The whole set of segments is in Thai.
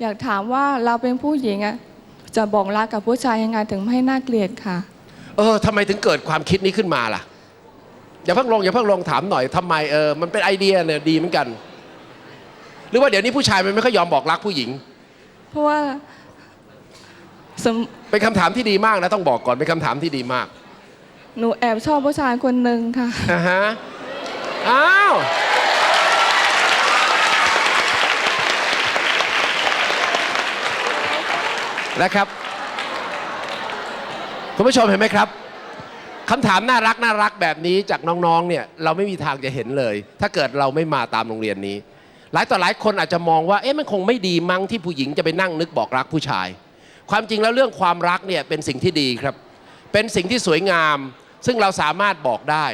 อยากถามว่าเราเป็นผู้หญิงอะจะบอกรักกับผู้ชายยังไงถึงไม่ให้น่าเกลียดค่ะ เออทำไมถึงเกิดความคิดนี้ขึ้นมาล่ะ อย่าเพิ่งลงอย่าเพิ่งลงถามหน่อยทำไมเออมันเป็นไอเดียเนี่ยดีเหมือนกัน หรือว่าเดี๋ยวนี้ผู้ชายมันไม่ค่อยยอมบอกรักผู้หญิง เพราะว่าสมเป็นคำถามที่ดีมากนะต้องบอกก่อนเป็นคำถามที่ดีมากหนูแอบชอบผู้ชายคนหนึ่งค่ะ นะฮะอ้าว นะครับ คุณผู้ชมเห็นไหมครับคำถามน่ารักน่ารักแบบนี้จากน้องๆเนี่ยเราไม่มีทางจะเห็นเลย ถ้าเกิดเราไม่มาตามโรงเรียนนี้ หลายต่อหลายคนอาจจะมองว่าเอ๊ะมันคงไม่ดีมั้งที่ผู้หญิงจะไปนั่งนึกบอกรักผู้ชาย ความจริงแล้วเรื่องความรักเนี่ยเป็นสิ่งที่ดีครับ เป็นสิ่งที่สวยงาม ซึ่งเราสามารถบอกได้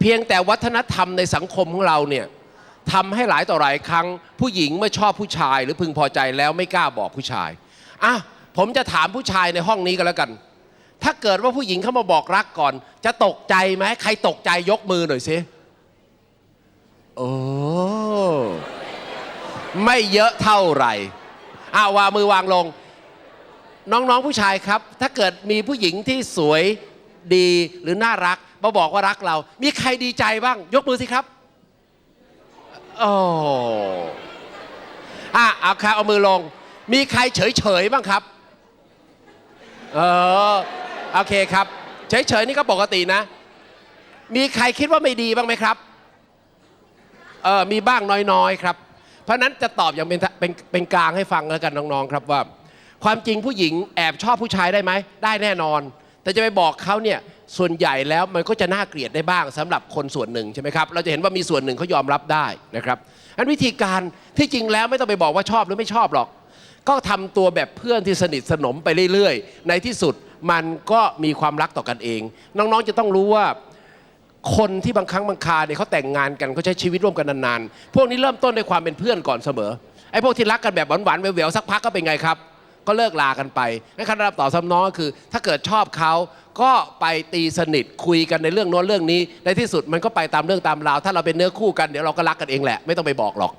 เพียงแต่วัฒนธรรมในสังคมของเราเนี่ย ทำให้หลายต่อหลายครั้ง ผู้หญิงเมื่อชอบผู้ชาย หรือพึงพอใจแล้วไม่กล้าบอกผู้ชายอะผมจะถามผู้ชายในห้องนี้กันแล้วกัน ถ้าเกิดว่าผู้หญิงเข้ามาบอกรักก่อน จะตกใจไหมใครตกใจยกมือหน่อยสิโอ้ไม่เยอะเท่าไหร่อ่าวางมือวางลง น้องๆผู้ชายครับ ถ้าเกิดมีผู้หญิงที่สวยดีหรือน่ารักมาบอกว่ารักเรา มีใครดีใจบ้าง ยกมือสิครับ โอ้อะเอาครับเอามือลง มีใครเฉยๆบ้างครับ เออ โอเคครับ เฉยๆนี่ก็ปกตินะ มีใครคิดว่าไม่ดีบ้างไหมครับ เออ มีบ้างน้อยๆครับ เพราะฉะนั้นจะตอบอย่างเป็นเป็นเป็นกลางให้ฟังแล้วกันน้องๆครับว่า ความจริงผู้หญิงแอบชอบผู้ชายได้ไหม ได้แน่นอน แต่จะไปบอกเขาเนี่ย ส่วนใหญ่แล้วมันก็จะน่าเกลียดได้บ้างสำหรับคนส่วนหนึ่งใช่ไหมครับเราจะเห็นว่ามีส่วนหนึ่งเขายอมรับได้นะครับอันวิธีการที่จริงแล้วไม่ต้องไปบอกว่าชอบหรือไม่ชอบหรอก ก็ทำตัวแบบเพื่อนที่สนิทสนมไปเรื่อยๆ ในที่สุดมันก็มีความรักต่อกันเอง น้องๆจะต้องรู้ว่าคนที่บางครั้งบางคาเนี่ยเขาแต่งงานกันเขาใช้ชีวิตร่วมกันนานๆ พวกนี้เริ่มต้นด้วยความเป็นเพื่อนก่อนเสมอไอ้พวกที่รักกันแบบหวานๆแหววๆสักพักก็เป็นไงครับ ก็เลิกลากันไปงั้นคำรับต่อซ้ำน้องก็คือ ถ้าเกิดชอบเขาก็ไปตีสนิทคุยกันในเรื่องโน้นเรื่องนี้ ในที่สุดมันก็ไปตามเรื่องตามราว ถ้าเราเป็นเนื้อคู่กันเดี๋ยวเราก็รักกันเองแหละ ไม่ต้องไปบอกหรอก